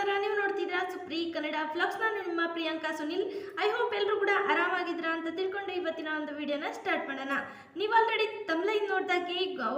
ನಮಸ್ಕಾರ ನೀವು ನೋಡ್ತಿದ್ದೀರಾ? ಸುಪ್ರಿ ಕನ್ನಡ ಫ್ಲಕ್ಸ್ ನಾನು ನಿಮ್ಮ ಪ್ರಿಯಾಂಕಾ ಸುನಿಲ್. ಐ ಹೋಪ್ ಎಲ್ಲರೂ ಕೂಡ ಆರಾಮಾಗಿದ್ದೀರಾ ಅಂತ ತಿಳ್ಕೊಂಡು ಇವತ್ತಿನ ಒಂದು ವಿಡಿಯೋನ ಸ್ಟಾರ್ಟ್ ಮಾಡೋಣ. ನೀವು ಆಲ್ರೆಡಿ ತಮ್ಲೈನ್ ನೋಡಿದಾಗೆ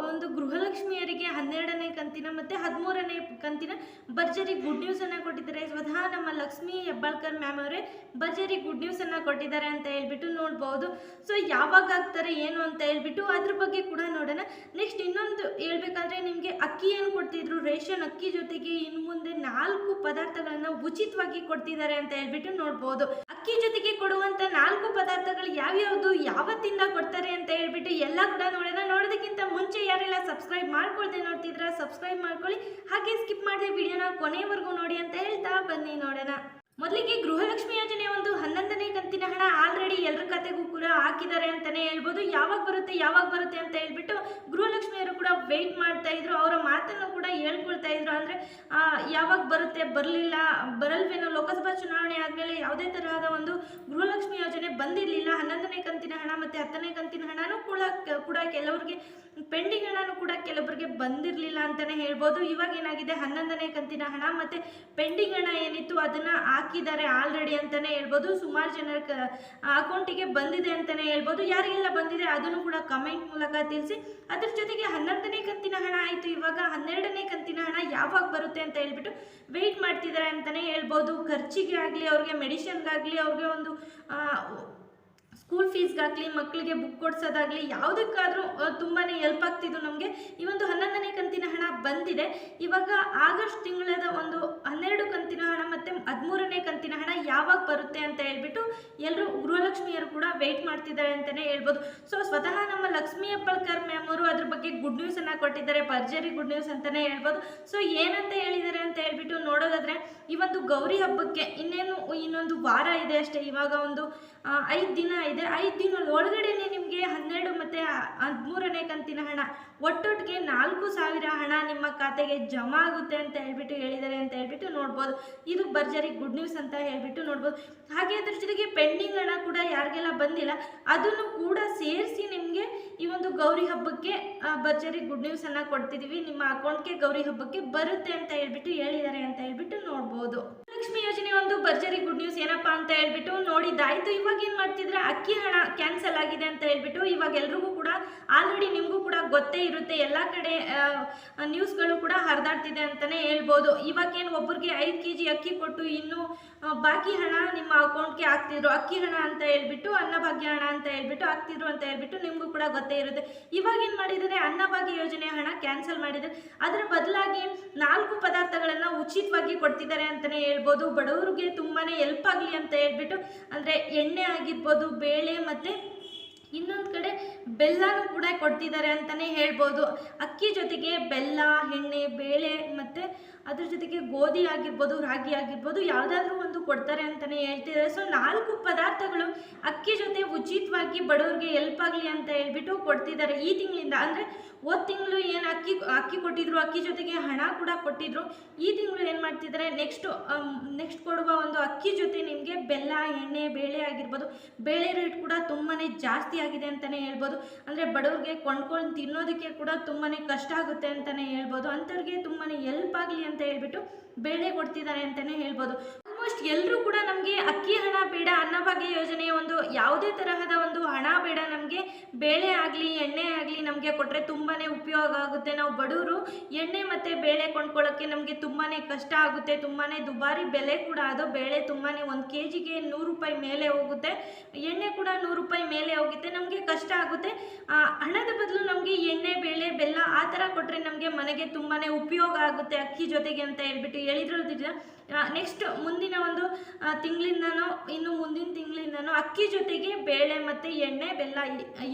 ಒಂದು ಗೃಹಲಕ್ಷ್ಮಿಯರಿಗೆ ಹನ್ನೆರಡನೇ ಕಂತಿನ ಮತ್ತು ಹದಿಮೂರನೇ ಕಂತಿನ ಭರ್ಜರಿ ಗುಡ್ ನ್ಯೂಸನ್ನು ಕೊಟ್ಟಿದ್ದಾರೆ. ಸ್ವತಃ ನಮ್ಮ ಲಕ್ಷ್ಮಿ ಹೆಬ್ಬಾಳ್ಕರ್ ಮ್ಯಾಮ್ ಅವರೇ ಭರ್ಜರಿ ಗುಡ್ ನ್ಯೂಸನ್ನು ಕೊಟ್ಟಿದ್ದಾರೆ ಅಂತ ಹೇಳ್ಬಿಟ್ಟು ನೋಡ್ಬೋದು. ಸೊ ಯಾವಾಗ ಆಗ್ತಾರೆ ಏನು ಅಂತ ಹೇಳ್ಬಿಟ್ಟು ಅದ್ರ ಬಗ್ಗೆ ಕೂಡ ನೋಡೋಣ. ನೆಕ್ಸ್ಟ್ ಇನ್ನೊಂದು ಹೇಳ್ಬೇಕಂದ್ರೆ ನಿಮಗೆ ಅಕ್ಕಿ ಏನು ಕೊಡ್ತಿದ್ರು? ರೇಷನ್ ಅಕ್ಕಿ ಜೊತೆಗೆ ಇನ್ನು ಮುಂದೆ ನಾಲ್ಕು ಪದಾರ್ಥಗಳನ್ನು ಉಚಿತವಾಗಿ ಕೊಡ್ತಿದ್ದಾರೆ ಅಂತ ಹೇಳ್ಬಿಟ್ಟು ನೋಡ್ಬೋದು. ಅಕ್ಕಿ ಜೊತೆಗೆ ಕೊಡುವಂತ ನಾಲ್ಕು ಪದಾರ್ಥಗಳು ಯಾವ್ಯಾವುದು? ಯಾವತ್ತಿಂದ ಕೊಡ್ತಾರೆ ಅಂತ ಎಲ್ಲ ಕೂಡ ನೋಡೋಣ ನೋಡೋದಕ್ಕಿಂತ ಮುಂಚೆ ಯಾರೆಲ್ಲ ಸಬ್ಸ್ಕ್ರೈಬ್ ಮಾಡ್ಕೊಳ್ದೆ ನೋಡ್ತಿದ್ರ ಸಬ್ಸ್ಕ್ರೈಬ್ ಮಾಡ್ಕೊಳ್ಳಿ. ಹಾಗೆ ಸ್ಕಿಪ್ ಮಾಡದೆ ವಿಡಿಯೋನ ಕೊನೆವರೆಗೂ ನೋಡಿ ಅಂತ ಹೇಳ್ತಾ ಬನ್ನಿ ನೋಡೋಣ. ಮೊದಲಿಗೆ ಗೃಹಲಕ್ಷ್ಮಿ ಯೋಜನೆ ಒಂದು ಹನ್ನೊಂದನೇ ಕಂತಿನ ಹಣ ಆಲ್ರೆಡಿ ಎಲ್ಲರ ಖಾತೆಗೂ ಕೂಡ ಹಾಕಿದ್ದಾರೆ ಅಂತಾನೆ ಹೇಳ್ಬೋದು. ಯಾವಾಗ ಬರುತ್ತೆ ಯಾವಾಗ ಬರುತ್ತೆ ಅಂತ ಹೇಳ್ಬಿಟ್ಟು ಗೃಹಲಕ್ಷ್ಮಿಯವರು ಕೂಡ ವೆಯ್ಟ್ ಮಾಡ್ತಾ ಇದ್ರು. ಅವರ ಮಾತನ್ನು ಕೂಡ ಹೇಳ್ಕೊಳ್ತಾ ಇದ್ರು. ಅಂದ್ರೆ ಯಾವಾಗ ಬರುತ್ತೆ, ಬರಲಿಲ್ಲ, ಬರಲ್ವೇನೋ ಲೋಕಸಭಾ ಚುನಾವಣೆ ಯಾವುದೇ ತರಹದ ಒಂದು ಗೃಹಲಕ್ಷ್ಮಿ ಯೋಜನೆ ಬಂದಿರಲಿಲ್ಲ. ಹನ್ನೊಂದನೇ ಕಂತಿನ ಹಣ ಮತ್ತು ಹತ್ತನೇ ಕಂತಿನ ಹಣನೂ ಕೂಡ ಕೂಡ ಕೆಲವರಿಗೆ, ಪೆಂಡಿಂಗ್ ಹಣನೂ ಕೂಡ ಕೆಲವರಿಗೆ ಬಂದಿರಲಿಲ್ಲ ಅಂತಲೇ ಹೇಳ್ಬೋದು. ಇವಾಗ ಏನಾಗಿದೆ? ಹನ್ನೊಂದನೇ ಕಂತಿನ ಹಣ ಮತ್ತು ಪೆಂಡಿಂಗ್ ಹಣ ಏನಿತ್ತು ಅದನ್ನು ಹಾಕಿದ್ದಾರೆ ಆಲ್ರೆಡಿ ಅಂತಲೇ ಹೇಳ್ಬೋದು. ಸುಮಾರು ಜನರ ಅಕೌಂಟಿಗೆ ಬಂದಿದೆ ಅಂತಲೇ ಹೇಳ್ಬೋದು. ಯಾರಿಗೆಲ್ಲ ಬಂದಿದೆ ಅದನ್ನು ಕೂಡ ಕಮೆಂಟ್ ಮೂಲಕ ತಿಳಿಸಿ. ಅದ್ರ ಜೊತೆಗೆ ಹನ್ನೊಂದನೇ ಕಂತಿನ ಹಣ ಆಯಿತು. ಇವಾಗ ಹನ್ನೆರಡನೇ ಕಂತಿನ ಹಣ ಯಾವಾಗ ಬರುತ್ತೆ ಅಂತ ಹೇಳ್ಬಿಟ್ಟು ವೆಯ್ಟ್ ಮಾಡ್ತಿದ್ದಾರೆ ಅಂತಲೇ ಹೇಳ್ಬೋದು. ಖರ್ಚಿಗೆ ಆಗಲಿ ಅವ್ರಿಗೆ ಮೆಡಿಷನ್ಗಾಗಲಿ ಅವ್ರಿಗೆ ಒಂದು ಸ್ಕೂಲ್ ಫೀಸ್ಗಾಗಲಿ ಮಕ್ಕಳಿಗೆ ಬುಕ್ ಕೊಡ್ಸೋದಾಗಲಿ, ಯಾವುದಕ್ಕಾದರೂ ತುಂಬಾ ಹೆಲ್ಪ್ ಆಗ್ತಿದ್ದು ನಮಗೆ. ಈ ಒಂದು ಹನ್ನೊಂದನೇ ಕಂತಿನ ಹಣ ಬಂದಿದೆ. ಇವಾಗ ಆಗಸ್ಟ್ ತಿಂಗಳದ ಒಂದು ಹನ್ನೆರಡು ಕಂತಿನ ಹಣ ಮತ್ತು ಹದಿಮೂರನೇ ಕಂತಿನ ಹಣ ಯಾವಾಗ ಬರುತ್ತೆ ಅಂತ ಹೇಳ್ಬಿಟ್ಟು ಎಲ್ಲರೂ ಗೃಹಲಕ್ಷ್ಮಿಯರು ಕೂಡ ವೆಯ್ಟ್ ಮಾಡ್ತಿದ್ದಾರೆ ಅಂತಲೇ ಹೇಳ್ಬೋದು. ಸೊ ಸ್ವತಃ ನಮ್ಮ ಲಕ್ಷ್ಮೀ ಹೆಬ್ಬಾಳ್ಕರ್ ಮ್ಯಾಮ್ ಅವರು ಅದ್ರ ಬಗ್ಗೆ ಗುಡ್ ನ್ಯೂಸನ್ನು ಕೊಟ್ಟಿದ್ದಾರೆ, ಭರ್ಜರಿ ಗುಡ್ ನ್ಯೂಸ್ ಅಂತಲೇ ಹೇಳ್ಬೋದು. ಸೊ ಏನಂತ ಹೇಳಿದ್ದಾರೆ ಅಂತ ಹೇಳ್ಬಿಟ್ಟು ನೋಡೋದಾದ್ರೆ, ಈ ಗೌರಿ ಹಬ್ಬಕ್ಕೆ ಇನ್ನೇನು, ಇನ್ನೊಂದು ವಾರ ಇದೆ ಅಷ್ಟೇ. ಇವಾಗ ಒಂದು ಐದು ದಿನ ಇದೆ. ಐದು ದಿನದ ಒಳಗಡೆನೆ ನಿಮಗೆ ಹನ್ನೆರಡು ಮತ್ತು ಹದಿಮೂರನೇ ಕಂತಿನ ಹಣ. ಒಟ್ಟೊಟ್ಟಿಗೆ ನಾಲ್ಕು ಸಾವಿರ ಹಣ ನಿಮ್ಮ ಖಾತೆಗೆ ಜಮಾ ಆಗುತ್ತೆ ಅಂತ ಹೇಳ್ಬಿಟ್ಟು ಹೇಳಿದ್ದಾರೆ ಅಂತ ಹೇಳ್ಬಿಟ್ಟು ನೋಡ್ಬೋದು. ಇದು ಭರ್ಜರಿ ಗುಡ್ ನ್ಯೂಸ್ ಅಂತ ಹೇಳ್ಬಿಟ್ಟು ನೋಡ್ಬೋದು. ಹಾಗೆ ಅದ್ರ ಜೊತೆಗೆ ಪೆಂಡಿಂಗ್ ಹಣ ಕೂಡ ಯಾರಿಗೆಲ್ಲ ಬಂದಿಲ್ಲ, ಅದನ್ನು ಕೂಡ ಸೇರಿಸಿ ನಿಮಗೆ ಈ ಒಂದು ಗೌರಿ ಹಬ್ಬಕ್ಕೆ ಭರ್ಜರಿ ಗುಡ್ ನ್ಯೂಸನ್ನು ಕೊಡ್ತಿದ್ದೀವಿ ನಿಮ್ಮ ಅಕೌಂಟ್ಗೆ ಗೌರಿ ಹಬ್ಬಕ್ಕೆ ಬರುತ್ತೆ ಅಂತ ಹೇಳ್ಬಿಟ್ಟು ಹೇಳಿದ್ದಾರೆ ಅಂತ ಹೇಳ್ಬಿಟ್ಟು ನೋಡ್ಬೋದು. ಲಕ್ಷ್ಮಿ ಯೋಜನೆ ಒಂದು ಭರ್ಜರಿ ಗುಡ್ ಅಂತ ಹೇಳ್ಬಿಟ್ಟು ನೋಡಿದ್ದಾಯಿತು ಇವಾಗ ಏನು ಮಾಡ್ತಿದ್ರೆ? ಅಕ್ಕಿ ಹಣ ಕ್ಯಾನ್ಸಲ್ ಆಗಿದೆ ಅಂತ ಹೇಳ್ಬಿಟ್ಟು ಇವಾಗ ಎಲ್ರಿಗೂ ಕೂಡ ಆಲ್ರೆಡಿ ನಿಮಗೂ ಕೂಡ ಗೊತ್ತೇ ಇರುತ್ತೆ. ಎಲ್ಲ ಕಡೆ ನ್ಯೂಸ್ಗಳು ಕೂಡ ಹರಿದಾಡ್ತಿದೆ ಅಂತಲೇ ಹೇಳ್ಬೋದು. ಇವಾಗೇನು ಒಬ್ಬರಿಗೆ ಐದು ಕೆ ಜಿ ಅಕ್ಕಿ ಕೊಟ್ಟು ಇನ್ನು ಬಾಕಿ ಹಣ ನಿಮ್ಮ ಅಕೌಂಟ್ಗೆ ಹಾಕ್ತಿದ್ರು. ಅಕ್ಕಿ ಹಣ ಅಂತ ಹೇಳ್ಬಿಟ್ಟು ಅನ್ನಭಾಗ್ಯ ಹಣ ಅಂತ ಹೇಳ್ಬಿಟ್ಟು ಹಾಕ್ತಿದ್ರು ಅಂತ ಹೇಳ್ಬಿಟ್ಟು ನಿಮಗೂ ಕೂಡ ಗೊತ್ತೇ ಇರುತ್ತೆ. ಇವಾಗ ಏನು ಮಾಡಿದ್ದಾರೆ ಅನ್ನಭಾಗ್ಯ ಯೋಜನೆ ಹಣ ಕ್ಯಾನ್ಸಲ್ ಮಾಡಿದರೆ ಅದರ ಬದಲಾಗಿ ನಾಲ್ಕು ಪದಾರ್ಥಗಳನ್ನು ಉಚಿತವಾಗಿ ಕೊಡ್ತಿದ್ದಾರೆ ಅಂತಲೇ ಹೇಳ್ಬೋದು. ಬಡವರಿಗೆ ತುಂಬಾ ಹೆಲ್ಪ್ ಆಗಲಿ ಅಂತ ಹೇಳ್ಬಿಟ್ಟು ಅಂದರೆ ಎಣ್ಣೆ ಆಗಿರ್ಬೋದು ಬೇಳೆ ಮತ್ತು ಇನ್ನೊಂದು ಕಡೆ ಬೆಲ್ಲನೂ ಕೂಡ ಕೊಡ್ತಿದ್ದಾರೆ ಅಂತಲೇ ಹೇಳ್ಬೋದು. ಅಕ್ಕಿ ಜೊತೆಗೆ ಬೆಲ್ಲ, ಎಣ್ಣೆ, ಬೇಳೆ ಮತ್ತು ಅದ್ರ ಜೊತೆಗೆ ಗೋಧಿ ಆಗಿರ್ಬೋದು, ರಾಗಿ ಆಗಿರ್ಬೋದು ಯಾವುದಾದ್ರೂ ಒಂದು ಕೊಡ್ತಾರೆ ಅಂತಲೇ ಹೇಳ್ತಿದ್ದಾರೆ. ಸೊ ನಾಲ್ಕು ಪದಾರ್ಥಗಳು ಅಕ್ಕಿ ಜೊತೆ ಉಚಿತವಾಗಿ ಬಡವ್ರಿಗೆ ಹೆಲ್ಪ್ ಆಗಲಿ ಅಂತ ಹೇಳ್ಬಿಟ್ಟು ಕೊಡ್ತಿದ್ದಾರೆ ಈ ತಿಂಗಳಿಂದ. ಅಂದರೆ ಹೋದ ತಿಂಗಳು ಏನು ಅಕ್ಕಿ ಅಕ್ಕಿ ಕೊಟ್ಟಿದ್ರು, ಅಕ್ಕಿ ಜೊತೆಗೆ ಹಣ ಕೂಡ ಕೊಟ್ಟಿದ್ರು, ಈ ತಿಂಗಳು ಏನು ಮಾಡ್ತಿದ್ದಾರೆ? ನೆಕ್ಸ್ಟ್ ನೆಕ್ಸ್ಟ್ ಕೊಡುವ ಒಂದು ಅಕ್ಕಿ ಜೊತೆ ನಿಮಗೆ ಬೆಲ್ಲ, ಎಣ್ಣೆ, ಬೇಳೆ ಆಗಿರ್ಬೋದು. ಬೇಳೆ ರೇಟ್ ಕೂಡ ತುಂಬಾ ಜಾಸ್ತಿ ಆಗಿದೆ ಅಂತಲೇ ಹೇಳ್ಬೋದು. ಅಂದರೆ ಬಡವ್ರಿಗೆ ಕೊಂಡ್ಕೊಂಡು ತಿನ್ನೋದಕ್ಕೆ ಕೂಡ ತುಂಬಾ ಕಷ್ಟ ಆಗುತ್ತೆ ಅಂತಲೇ ಹೇಳ್ಬೋದು. ಅಂಥವ್ರಿಗೆ ತುಂಬಾ ಹೆಲ್ಪ್ ಆಗಲಿ ಅಂತ ಹೇಳ್ಬಿಟ್ಟು ಬೇಳೆ ಕೊಡ್ತಿದ್ದಾರೆ ಅಂತಲೇ ಹೇಳ್ಬೋದು. ಆಲ್ಮೋಸ್ಟ್ ಎಲ್ಲರೂ ಕೂಡ ನಮಗೆ ಅಕ್ಕಿ ಹಣ ಬೇಡ, ಅನ್ನಭಾಗ್ಯ ಯೋಜನೆಯ ಒಂದು ಯಾವುದೇ ತರಹದ ಒಂದು ಹಣ ಬೇಡ, ನಮಗೆ ಬೇಳೆ ಆಗಲಿ, ಎಣ್ಣೆ ನಮಗೆ ಕೊಟ್ಟರೆ ತುಂಬಾ ಉಪಯೋಗ ಆಗುತ್ತೆ. ನಾವು ಬಡವರು ಎಣ್ಣೆ ಮತ್ತು ಬೇಳೆ ಕೊಂಡ್ಕೊಳ್ಳೋಕ್ಕೆ ನಮಗೆ ತುಂಬಾ ಕಷ್ಟ ಆಗುತ್ತೆ. ತುಂಬಾ ದುಬಾರಿ ಬೆಲೆ ಕೂಡ ಅದು ಬೇಳೆ ತುಂಬಾ ಒಂದು ಕೆ ಜಿಗೆ ನೂರು ರೂಪಾಯಿ ಮೇಲೆ ಹೋಗುತ್ತೆ. ಎಣ್ಣೆ ಕೂಡ ನೂರು ರೂಪಾಯಿ ಮೇಲೆ ಹೋಗುತ್ತೆ. ನಮಗೆ ಕಷ್ಟ ಆಗುತ್ತೆ. ಹಣದ ಬದಲು ನಮಗೆ ಎಣ್ಣೆ, ಬೇಳೆ, ಬೆಲ್ಲ ಆ ಥರ ಕೊಟ್ಟರೆ ನಮಗೆ ಮನೆಗೆ ತುಂಬಾ ಉಪಯೋಗ ಆಗುತ್ತೆ ಅಕ್ಕಿ ಜೊತೆಗೆ ಅಂತ ಹೇಳ್ಬಿಟ್ಟು ಹೇಳಿದ್ರದಿಲ್ಲ ನೆಕ್ಸ್ಟ್ ಮುಂದಿನ ಒಂದು ತಿಂಗಳಿಂದನೋ, ಇನ್ನು ಮುಂದಿನ ತಿಂಗಳಿಂದನೋ ಅಕ್ಕಿ ಜೊತೆಗೆ ಬೇಳೆ ಮತ್ತು ಎಣ್ಣೆ, ಬೆಲ್ಲ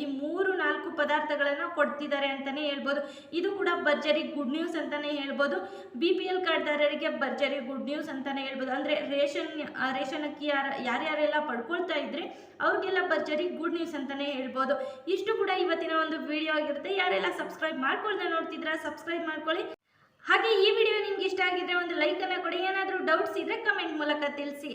ಈ ಮೂರು ನಾಲ್ಕು ಪದಾರ್ಥಗಳನ್ನು ಕೊಡ್ತಿದ್ದಾರೆ ಅಂತಲೇ ಹೇಳ್ಬೋದು. ಇದು ಕೂಡ ಭರ್ಜರಿ ಗುಡ್ ನ್ಯೂಸ್ ಅಂತಲೇ ಹೇಳ್ಬೋದು. ಬಿ ಪಿ ಎಲ್ ಕಾರ್ಡ್ದಾರರಿಗೆ ಭರ್ಜರಿ ಗುಡ್ ನ್ಯೂಸ್ ಅಂತಲೇ ಹೇಳ್ಬೋದು. ಅಂದರೆ ರೇಷನ್ ರೇಷನ್ ಅಕ್ಕಿ ಯಾರು, ಯಾರ್ಯಾರೆಲ್ಲ ಪಡ್ಕೊಳ್ತಾ ಇದ್ರೆ ಅವ್ರಿಗೆಲ್ಲ ಭರ್ಜರಿ ಗುಡ್ ನ್ಯೂಸ್ ಅಂತಲೇ ಹೇಳ್ಬೋದು. ಇಷ್ಟು ಕೂಡ ಇವತ್ತಿನ ಒಂದು ವಿಡಿಯೋ ಆಗಿರುತ್ತೆ. ಯಾರೆಲ್ಲ ಸಬ್ಸ್ಕ್ರೈಬ್ ಮಾಡ್ಕೊಳ್ದೆ ನೋಡ್ತಿದ್ರ ಸಬ್ಸ್ಕ್ರೈಬ್ ಮಾಡ್ಕೊಳ್ಳಿ. ಹಾಗೆ ಈ ವಿಡಿಯೋ ನಿಮ್ಗೆ ಇಷ್ಟ ಆಗಿದ್ರೆ ಒಂದು ಲೈಕನ್ನು ಕೊಡಿ. ಏನಾದರೂ ಡೌಟ್ಸ್ ಇದ್ರೆ ಕಮೆಂಟ್ ಮೂಲಕ ತಿಳಿಸಿ.